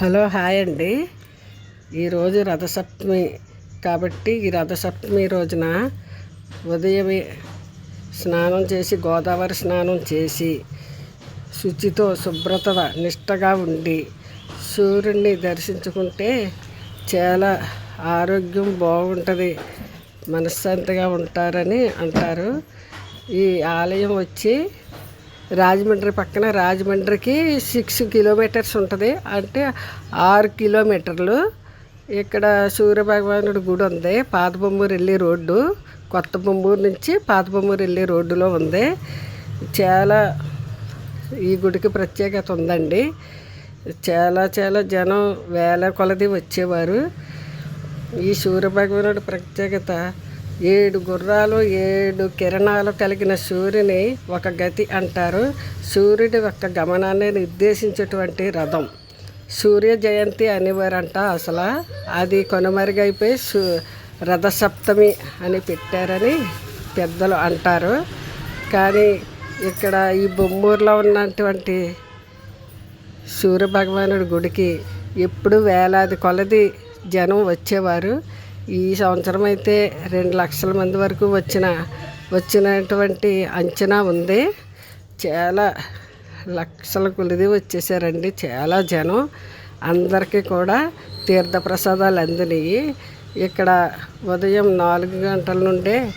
Hello hi అండి. ఈరోజు రథసప్తమి కాబట్టి ఈ రథసప్తమి రోజున ఉదయమే స్నానం చేసి గోదావరి స్నానం చేసి శుచితో శుభ్రత నిష్టగా ఉండి సూర్యుడిని దర్శించుకుంటే చాలా ఆరోగ్యం బాగుంటుంది మనశ్శాంతిగా ఉంటారని అంటారు. ఈ ఆలయం వచ్చి రాజమండ్రి పక్కన రాజమండ్రికి సిక్స్ కిలోమీటర్స్ ఉంటుంది. అంటే ఆరు కిలోమీటర్లు ఇక్కడ సూర్యభగవానుడి గుడి ఉంది. పాత బొమ్మూరు వెళ్ళే రోడ్డు కొత్త బొమ్మూరు నుంచి పాత బొమ్మూరు వెళ్ళే రోడ్డులో ఉంది. చాలా ఈ గుడికి ప్రత్యేకత ఉందండి. చాలా చాలా జనం వేల కొలది వచ్చేవారు. ఈ సూర్యభగవానుడి ప్రత్యేకత ఏడు గుర్రాలు ఏడు కిరణాలు కలిగిన సూర్యుని ఒక గతి అంటారు. సూర్యుడి యొక్క గమనాన్ని నిర్దేశించేటువంటి రథం. సూర్య జయంతి అనేవారంట అసలు. అది కొనుమరుగైపోయి సూ రథసప్తమి అని పెట్టారని పెద్దలు అంటారు. కానీ ఇక్కడ ఈ బొమ్మూరులో ఉన్నటువంటి సూర్యభగవానుడి గుడికి ఎప్పుడు వేలాది కొలది జనం వచ్చేవారు. ఈ సంవత్సరం అయితే రెండు లక్షల మంది వరకు వచ్చిన వచ్చినటువంటి అంచనా ఉంది. చాలా లక్షల కొలిది వచ్చేసారండి. చాలా జనం. అందరికీ కూడా తీర్థప్రసాదాలు అందినాయి. ఇక్కడ ఉదయం నాలుగు గంటల నుండే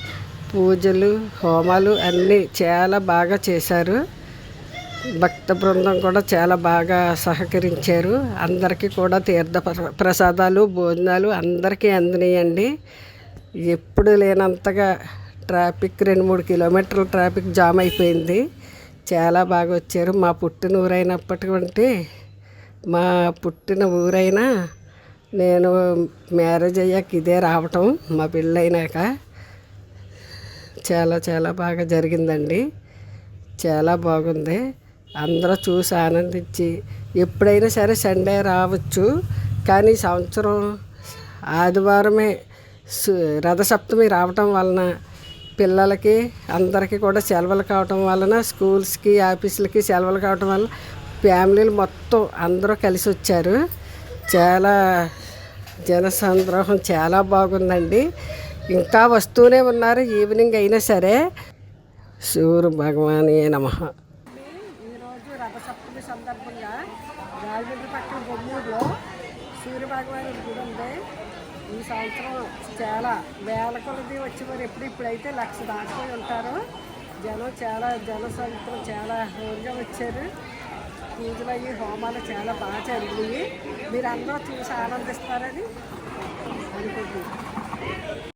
పూజలు హోమాలు అన్నీ చాలా బాగా చేశారు. భక్త బృందం కూడా చాలా బాగా సహకరించారు. అందరికీ కూడా తీర్థ ప్రసాదాలు భోజనాలు అందరికీ అందినాయండి. ఎప్పుడు లేనంతగా ట్రాఫిక్ రెండు మూడు కిలోమీటర్ల ట్రాఫిక్ జామ్ అయిపోయింది. చాలా బాగా వచ్చారు. మా పుట్టిన ఊరైనప్పటికంటే మా పుట్టిన ఊరైనా నేను మ్యారేజ్ అయ్యాక ఇదే రావటం మా పెళ్ళైనాక. చాలా చాలా బాగా జరిగిందండి. చాలా బాగుంది. అందరూ చూసి ఆనందించి ఎప్పుడైనా సరే సండే రావచ్చు. కానీ సంవత్సరం ఆదివారమే సు- రథసప్తమి రావటం వలన పిల్లలకి అందరికీ కూడా సెలవులు కావటం వలన స్కూల్స్కి ఆఫీసులకి సెలవులు కావటం వల్ల ఫ్యామిలీలు మొత్తం అందరూ కలిసి వచ్చారు. చాలా జనసంద్రోహం చాలా బాగుందండి. ఇంకా వస్తూనే ఉన్నారు ఈవినింగ్ అయినా సరే. సూర్య భగవానే నమ. రథసప్తమి సందర్భంగా రాజమండ్రి పక్కన బొమ్మూరులో సూర్యభగవాని గుడి ఉంది. ఈ సంవత్సరం చాలా వేల కొలది వచ్చి మరి ఎప్పుడు ఇప్పుడైతే లక్ష దాటిపోయి ఉంటారు జనం చాలా జన చాలా హోరుగా వచ్చారు. పూజలు అయ్యి హోమాలు చాలా బాగా జరిగినాయి. మీరు అందరూ చూసి ఆనందిస్తారని